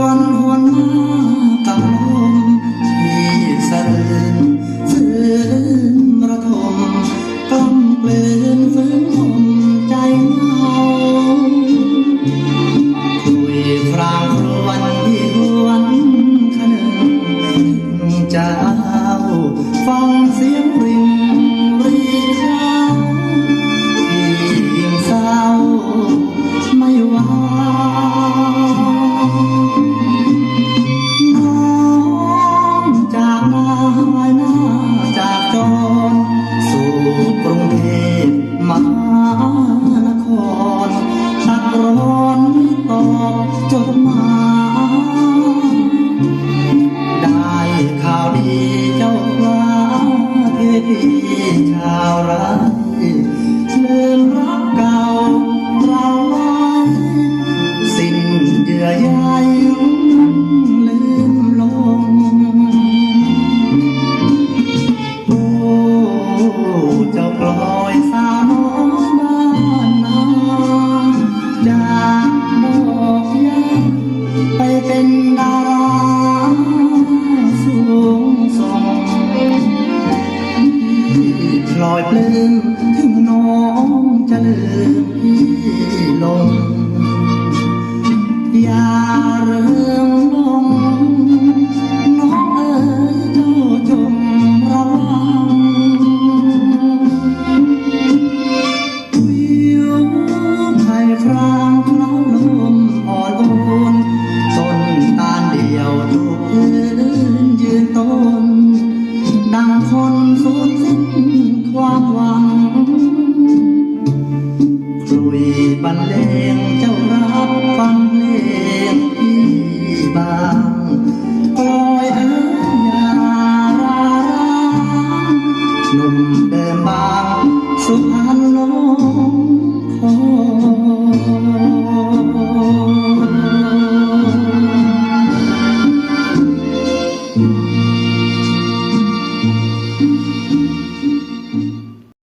วนหวนมา ปลื้มถึงน้องจะลืมันเลงเจ้ารับฟังเพลงที่บางกลอยเอ้ยยาราหนุ่มเดิมบางสุพรรณโล